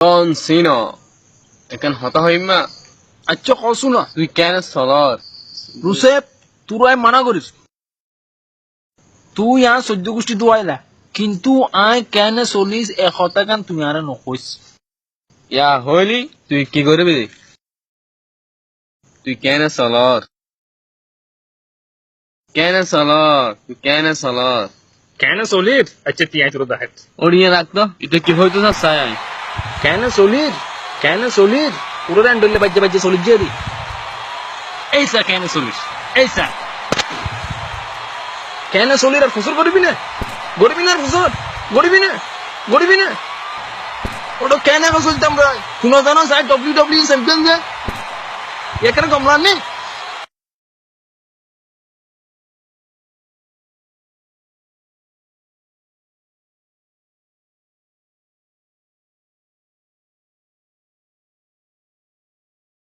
জন সিনো এখন হতা হইমা আচ্ছা কসু না তুই কেন চলত রুসেপ তোর আয় মানা করিস তুই আর সহ্য গোষ্ঠী দোয়াইলা কিন্তু আয় কেনে চলিস তুমি আরে নকইস ইয়া হইলি তুই কি করবি তুই কেন চলত কেন চলত তুই কেন চলত কেনে চলির আচ্ছা তিয়াই তোর দেখাত ওড়িয়ে রাখতো এটা কি হইতো না চাই কেনে সলির কেন সলির পুরো র্যান্ডলে ডলে বাজ্যে বাজ্যে সলির যে রে এই সা কেনে চলিস এই সা কেনে চলির আর ফসল করবি না? করবি না আর ফসল করবি না? করবি না? ওটা কেনে চলতাম ভাই শুনো জানো স্যার ডব্লিউ ডব্লিউ চ্যাম্পিয়ন যে। এখানে কমলার নেই?